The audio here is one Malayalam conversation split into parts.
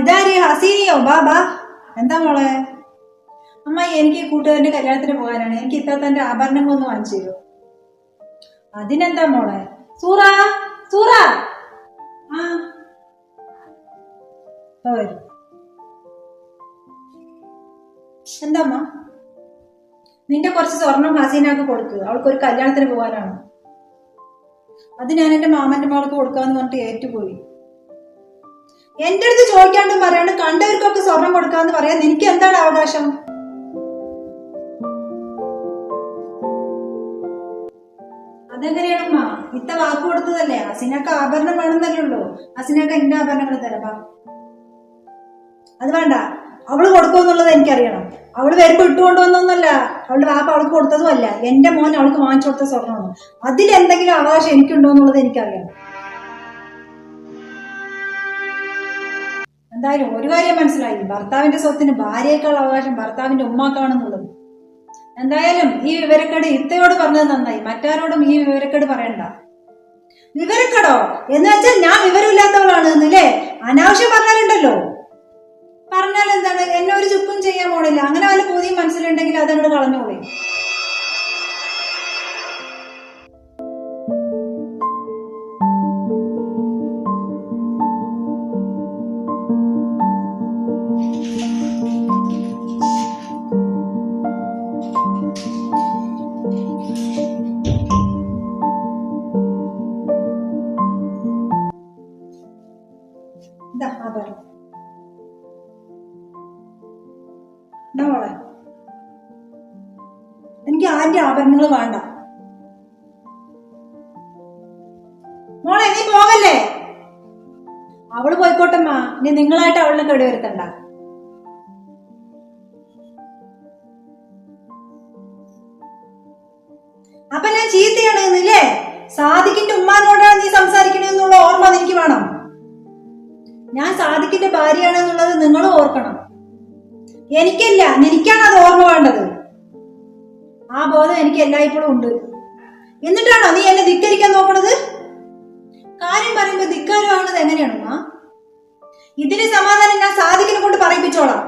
ഇതാര് ഹസീനിയോ? ബാ ബാ എന്താ മോളെ? അമ്മ എനിക്ക് കൂട്ടുകാരന്റെ കല്യാണത്തിന് പോകാനാണ്. എനിക്ക് ഇത്താത്തന്റെ ആഭരണങ്ങളൊന്ന് വാങ്ങിച്ചു തരുമോ? അതിനെന്താ മോളെ? സൂറ സൂറ! ആ. എന്താമ്മ? നിന്റെ കുറച്ച് സ്വർണം ഹസീനക്ക് കൊടുത്തു അവൾക്ക് ഒരു കല്യാണത്തിന് പോകാനാണ്. അത് ഞാൻ എന്റെ മാമന്റെ മോൾക്ക് കൊടുക്കാന്ന് പറഞ്ഞിട്ട് ഏറ്റുപോയി. എന്റെ അടുത്ത് ചോദിക്കാണ്ടും പറയാണ്ട് കണ്ടവർക്കൊക്കെ സ്വർണം കൊടുക്കാന്ന് പറയാൻ എനിക്ക് എന്താണ് അവകാശം? അതെങ്ങനെയാണമ്മ? ഇത്ത വാക്ക് കൊടുത്തതല്ലേ? അസിനക്ക് ആഭരണം വേണമെന്നല്ലേ ഉള്ളൂ. അസിനക്ക് എന്റെ ആഭരണങ്ങൾ തരപ്പാ അത് വേണ്ട. അവൾ കൊടുക്കുമെന്നുള്ളത് എനിക്കറിയണം. അവൾ വരുമ്പോ ഇട്ടുകൊണ്ടുവന്നൊന്നല്ല അവളുടെ വാപ്പ അവൾക്ക് കൊടുത്തതും അല്ല. എന്റെ മോൻ അവൾക്ക് വാങ്ങിച്ചു കൊടുത്ത സ്വർണമാണ് അതിലെന്തെങ്കിലും അവകാശം എനിക്കുണ്ടോ എന്നുള്ളത് എനിക്കറിയണം. എന്തായാലും ഒരു കാര്യം മനസ്സിലായി. ഭർത്താവിന്റെ സ്വത്തിന് ഭാര്യയേക്കാൾ അവകാശം ഭർത്താവിന്റെ ഉമ്മാക്കാണെന്നുള്ളത്. എന്തായാലും ഈ വിവരക്കേട് ഇത്തയോട് പറഞ്ഞത് നന്നായി. മറ്റാരോടും ഈ വിവരക്കേട് പറയണ്ട. വിവരക്കേടോ? എന്ന് വെച്ചാൽ ഞാൻ വിവരമില്ലാത്തവളാണ് എന്നില്ലേ അനാവശ്യം പറഞ്ഞാലുണ്ടല്ലോ. പറഞ്ഞാൽ എന്താണ്? എന്നെ ഒരു ചുക്കും ചെയ്യാൻ പോണില്ല. അങ്ങനെ വല്ല പുതിയ മനസ്സിലുണ്ടെങ്കിൽ അതങ്ങോട്ട് കളഞ്ഞോളി. മോളെ. എനിക്ക് ആരുടെ ആഭരണങ്ങൾ വേണ്ട? മോളെ നീ പോകല്ലേ? അവൾ പോയിക്കോട്ടമ്മ. നീ നിങ്ങളായിട്ട് അവളിനെ കേടി വരുത്തണ്ട. അപ്പൊ ഞാൻ ചീത്തയാണ് എന്നില്ലേ സാദിക്കിന്റെ ഉമ്മാനോടാണ് നീ സംസാരിക്കണെന്നുള്ള ഓർമ്മ എനിക്ക് വേണം. ഞാൻ സാദിക്കിന്റെ ഭാര്യയാണെന്നുള്ളത് നിങ്ങൾ ഓർക്കണം. എനിക്കല്ല എനിക്കാണ് അത് ഓർമ്മ വേണ്ടത്. ആ ബോധം എനിക്ക് എല്ലായ്പ്പോഴും ഉണ്ട്. എന്നിട്ടാണോ നീ എന്നെ ധിക്കരിക്കാൻ നോക്കണത്? കാര്യം പറയുമ്പോ ധിക്കാരമാവുന്നത് എങ്ങനെയാണ് ഉമ്മ? ഇതിന് സമാധാനം ഞാൻ സാദിക്കിനെ കൊണ്ട് പറയിപ്പിച്ചോളാം.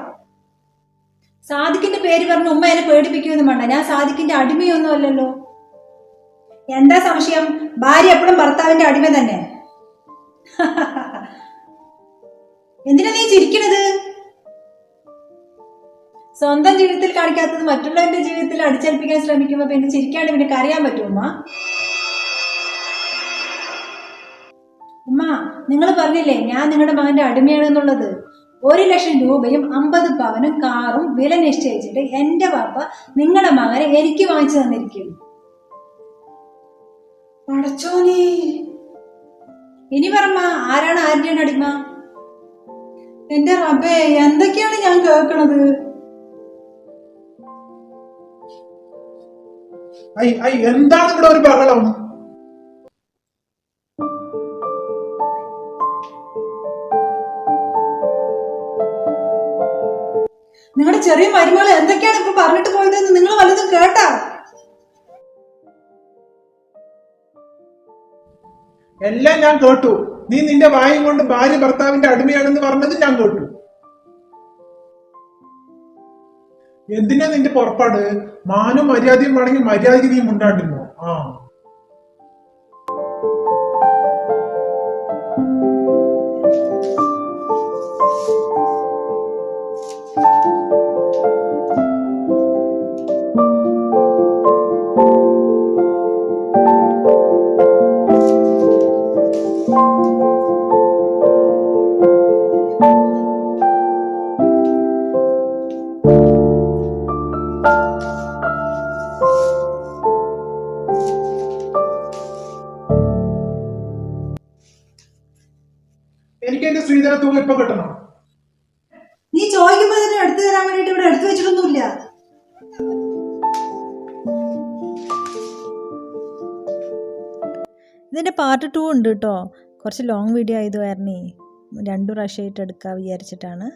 സാദിക്കിന്റെ പേര് പറഞ്ഞ് ഉമ്മ എന്നെ പേടിപ്പിക്കുമെന്ന് വേണ്ട. ഞാൻ സാദിക്കിന്റെ അടിമയൊന്നും അല്ലല്ലോ. എന്താ സംശയം? ഭാര്യ എപ്പോഴും ഭർത്താവിന്റെ അടിമ തന്നെ. എന്തിനാ നീ ചിരിക്കണത്? സ്വന്തം ജീവിതത്തിൽ കാണിക്കാത്തത് മറ്റുള്ളവന്റെ ജീവിതത്തിൽ അടിച്ചേൽപ്പിക്കാൻ ശ്രമിക്കുമ്പോ പിന്നെ ചിരിക്കാണ്ട് പിന്നെ കറിയാൻ പറ്റുമോ ഉമ്മ? നിങ്ങൾ പറഞ്ഞില്ലേ ഞാൻ നിങ്ങളുടെ മകന്റെ അടിമയാണ് എന്നുള്ളത്. ഒരു ലക്ഷം രൂപയും അമ്പത് പവനും കാറും വില നിശ്ചയിച്ചിട്ട് എന്റെ പാപ്പ നിങ്ങളുടെ മകനെ എനിക്ക് വാങ്ങിച്ചു തന്നിരിക്കുന്നു. പടച്ചോനെ. ഇനി പറമ്മ ആരാണ് ആരുടെയാണ് അടിമ? എന്റെ റബേ എന്തൊക്കെയാണ് ഞാൻ കേൾക്കണത്? ഐ ഐ എന്താണ് ഇവിടെ ഒരു ബഹളം? നിങ്ങളുടെ ചെറിയ മരുമകൾ എന്തൊക്കെയാണ് ഇപ്പൊ പറഞ്ഞിട്ട് പോയതെന്ന് നിങ്ങൾ വല്ലതും കേട്ടാ? എല്ലാം ഞാൻ കേട്ടു. നീ നിന്റെ വായും കൊണ്ട് ഭാര്യ ഭർത്താവിന്റെ അടിമയാണെന്ന് പറഞ്ഞത് ഞാൻ കേട്ടു. എന്തിനാ നിന്റെ പുറപ്പാട്? മാനും മര്യാദയും വേണമെങ്കിൽ മര്യാദയ്ക്ക് നീ മുണ്ടാണ്ടിരുന്നോ ആ. എനിക്ക് എന്റെ സ്ത്രീധന തുക ഇപ്പൊ കിട്ടണം. നീ ചോദിക്കുമ്പോ ഇതിനെ എടുത്തു തരാൻ വേണ്ടിട്ട് ഇവിടെ എടുത്തു വെച്ചിട്ടൊന്നുമില്ല. ഇതിന്റെ പാർട്ട് ടു ഉണ്ട് കേട്ടോ കുറച്ച് ലോങ് വീഡിയോ ആയതുമായിരുന്നേ കാരണേ രണ്ടു പ്രാവശ്യമായിട്ട് എടുക്കാൻ വിചാരിച്ചിട്ടാണ്.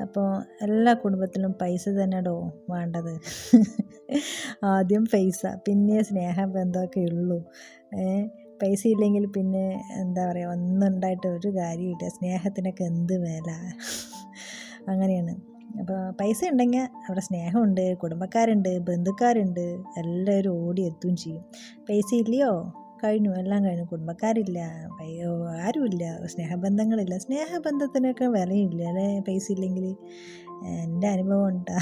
അപ്പോൾ എല്ലാ കുടുംബത്തിലും പൈസ തന്നെടോ വേണ്ടത്? ആദ്യം പൈസ പിന്നെ സ്നേഹബന്ധമൊക്കെ ഉള്ളൂ. ഏ? പൈസ ഇല്ലെങ്കിൽ പിന്നെ എന്താ പറയുക ഒന്നും ഉണ്ടായിട്ട് ഒരു കാര്യമില്ല സ്നേഹത്തിനൊക്കെ എന്ത് വില? അങ്ങനെയാണ്. അപ്പോൾ പൈസ ഉണ്ടെങ്കിൽ അവിടെ സ്നേഹമുണ്ട് കുടുംബക്കാരുണ്ട് ബന്ധുക്കാരുണ്ട് എല്ലാവരും ഓടി എത്തുകയും ചെയ്യും. പൈസ ഇല്ലയോ? കഴിഞ്ഞു എല്ലാം കഴിഞ്ഞു. കുടുംബക്കാരില്ല ആരുമില്ല സ്നേഹബന്ധങ്ങളില്ല. സ്നേഹബന്ധത്തിനൊക്കെ വിലയില്ല അല്ലേ? പൈസ ഇല്ലെങ്കിൽ എന്റെ അനുഭവം ഉണ്ടാ?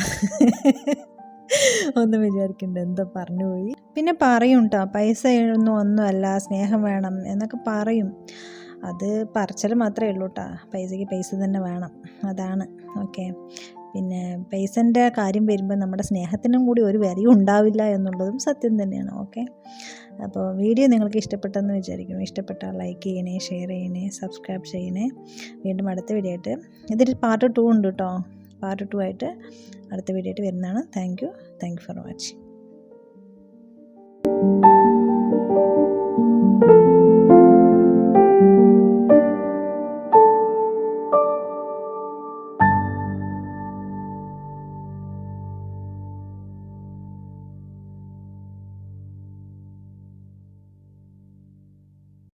ഒന്നും വിചാരിക്കണ്ട. എന്തോ പറഞ്ഞു പോയി. പിന്നെ പറയും കേട്ടോ പൈസ ഒന്നും ഒന്നുമല്ല സ്നേഹം വേണം എന്നൊക്കെ പറയും. അത് പറച്ചൽ മാത്രമേ ഉള്ളൂ കേട്ടോ പൈസയ്ക്ക് പൈസ തന്നെ വേണം അതാണ് ഓക്കെ. പിന്നെ പൈസന്റെ കാര്യം വരുമ്പോൾ നമ്മുടെ സ്നേഹത്തിനും കൂടി ഒരു വിലയും ഉണ്ടാവില്ല എന്നുള്ളതും സത്യം തന്നെയാണ് ഓക്കെ. അപ്പോൾ വീഡിയോ നിങ്ങൾക്ക് ഇഷ്ടപ്പെട്ടെന്ന് വിചാരിക്കുന്നു. ഇഷ്ടപ്പെട്ടാൽ ലൈക്ക് ചെയ്യണേ ഷെയർ ചെയ്യണേ സബ്സ്ക്രൈബ് ചെയ്യണേ. വീണ്ടും അടുത്ത വീഡിയോ ആയിട്ട്. ഇതിൽ പാർട്ട് ടു ഉണ്ട് കേട്ടോ പാർട്ട് ടു ആയിട്ട് അടുത്ത വീഡിയോ ആയിട്ട് വരുന്നതാണ്. Thank you thank you for watching